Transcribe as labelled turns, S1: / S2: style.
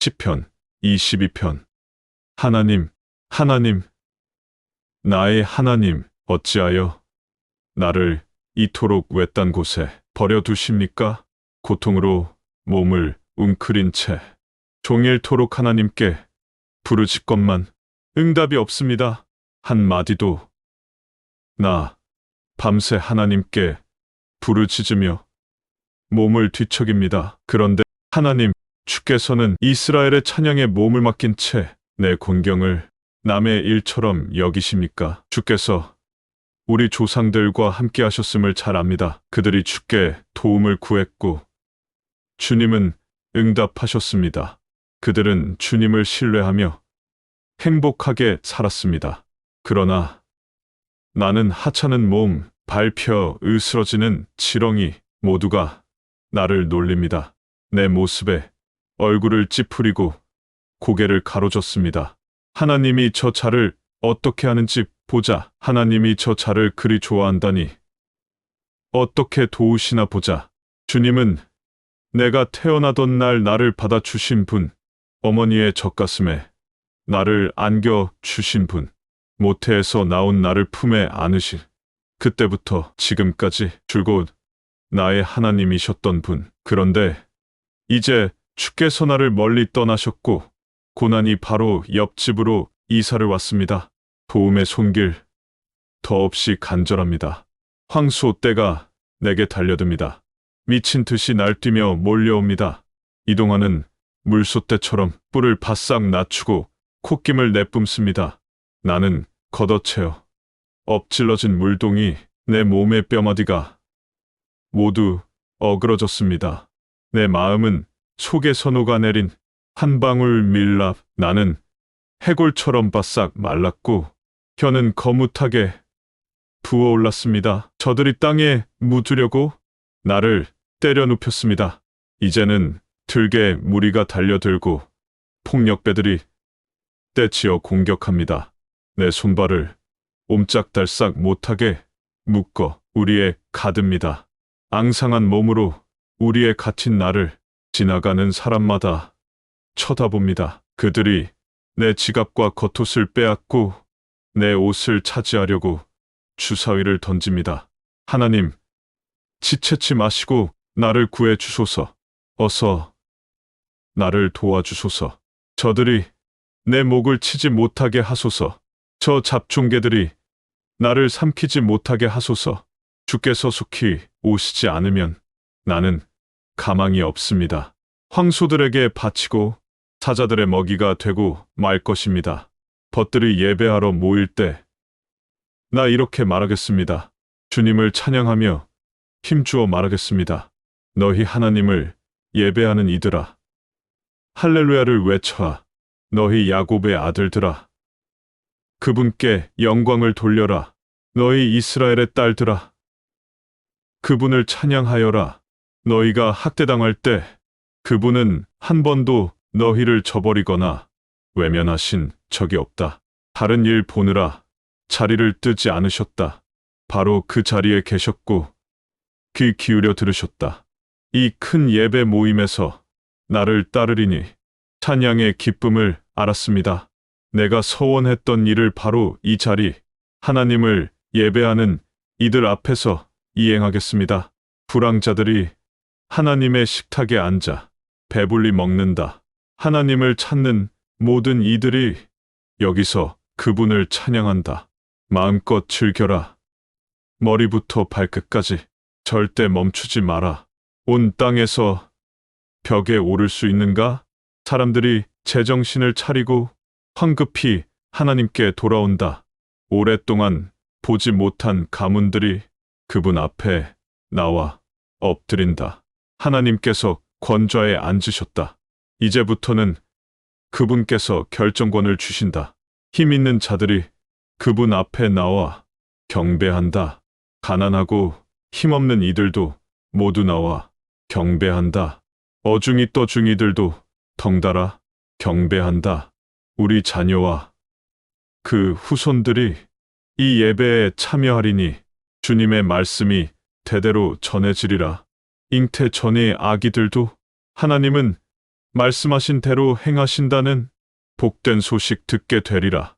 S1: 10편, 22편. 하나님, 하나님, 나의 하나님, 어찌하여 나를 이토록 외딴 곳에 버려두십니까? 고통으로 몸을 웅크린 채 종일토록 하나님께 부르짖건만 응답이 없습니다. 한마디도 나 밤새 하나님께 부르짖으며 몸을 뒤척입니다. 그런데 하나님, 주께서는 이스라엘의 찬양에 몸을 맡긴 채 내 곤경을 남의 일처럼 여기십니까? 주께서 우리 조상들과 함께 하셨음을 잘 압니다. 그들이 주께 도움을 구했고 주님은 응답하셨습니다. 그들은 주님을 신뢰하며 행복하게 살았습니다. 그러나 나는 하찮은 몸, 밟혀 으스러지는 지렁이 모두가 나를 놀립니다. 내 모습에 얼굴을 찌푸리고 고개를 가로젓습니다. 하나님이 저 자를 어떻게 하는지 보자. 하나님이 저 자를 그리 좋아한다니. 어떻게 도우시나 보자. 주님은 내가 태어나던 날 나를 받아주신 분, 어머니의 젖가슴에 나를 안겨 주신 분, 모태에서 나온 나를 품에 안으실, 그때부터 지금까지 줄곧 나의 하나님이셨던 분. 그런데 이제 주께서 나를 멀리 떠나셨고 고난이 바로 옆집으로 이사를 왔습니다. 도움의 손길 더없이 간절합니다. 황소 떼가 내게 달려듭니다. 미친 듯이 날뛰며 몰려옵니다. 이동하는 물소떼처럼 뿔을 바싹 낮추고 콧김을 내뿜습니다. 나는 걷어채어 엎질러진 물동이 내 몸의 뼈마디가 모두 어그러졌습니다. 내 마음은 속에서 녹아내린 한 방울 밀랍 나는 해골처럼 바싹 말랐고 혀는 거뭇하게 부어올랐습니다. 저들이 땅에 묻으려고 나를 때려 눕혔습니다. 이제는 들게 무리가 달려들고 폭력배들이 떼치어 공격합니다. 내 손발을 옴짝달싹 못하게 묶어 우리에 가듭니다. 앙상한 몸으로 우리에 갇힌 나를 지나가는 사람마다 쳐다봅니다. 그들이 내 지갑과 겉옷을 빼앗고 내 옷을 차지하려고 주사위를 던집니다. 하나님, 지체치 마시고 나를 구해 주소서. 어서 나를 도와주소서. 저들이 내 목을 치지 못하게 하소서. 저 잡종개들이 나를 삼키지 못하게 하소서. 주께서 속히 오시지 않으면 나는 가망이 없습니다. 황소들에게 바치고 사자들의 먹이가 되고 말 것입니다. 벗들이 예배하러 모일 때 나 이렇게 말하겠습니다. 주님을 찬양하며 힘주어 말하겠습니다. 너희 하나님을 예배하는 이들아. 할렐루야를 외쳐라. 너희 야곱의 아들들아. 그분께 영광을 돌려라. 너희 이스라엘의 딸들아. 그분을 찬양하여라. 너희가 학대당할 때 그분은 한 번도 너희를 저버리거나 외면하신 적이 없다. 다른 일 보느라 자리를 뜨지 않으셨다. 바로 그 자리에 계셨고 귀 기울여 들으셨다. 이 큰 예배 모임에서 나를 따르리니 찬양의 기쁨을 알았습니다. 내가 서원했던 일을 바로 이 자리, 하나님을 예배하는 이들 앞에서 이행하겠습니다. 불황자들이 하나님의 식탁에 앉아 배불리 먹는다. 하나님을 찾는 모든 이들이 여기서 그분을 찬양한다. 마음껏 즐겨라. 머리부터 발끝까지 절대 멈추지 마라. 온 땅에서 벽에 오를 수 있는가? 사람들이 제정신을 차리고 황급히 하나님께 돌아온다. 오랫동안 보지 못한 가문들이 그분 앞에 나와 엎드린다. 하나님께서 권좌에 앉으셨다. 이제부터는 그분께서 결정권을 주신다. 힘 있는 자들이 그분 앞에 나와 경배한다. 가난하고 힘없는 이들도 모두 나와 경배한다. 어중이 떠중이들도 덩달아 경배한다. 우리 자녀와 그 후손들이 이 예배에 참여하리니 주님의 말씀이 대대로 전해지리라. 잉태 전의 아기들도 하나님은 말씀하신 대로 행하신다는 복된 소식 듣게 되리라.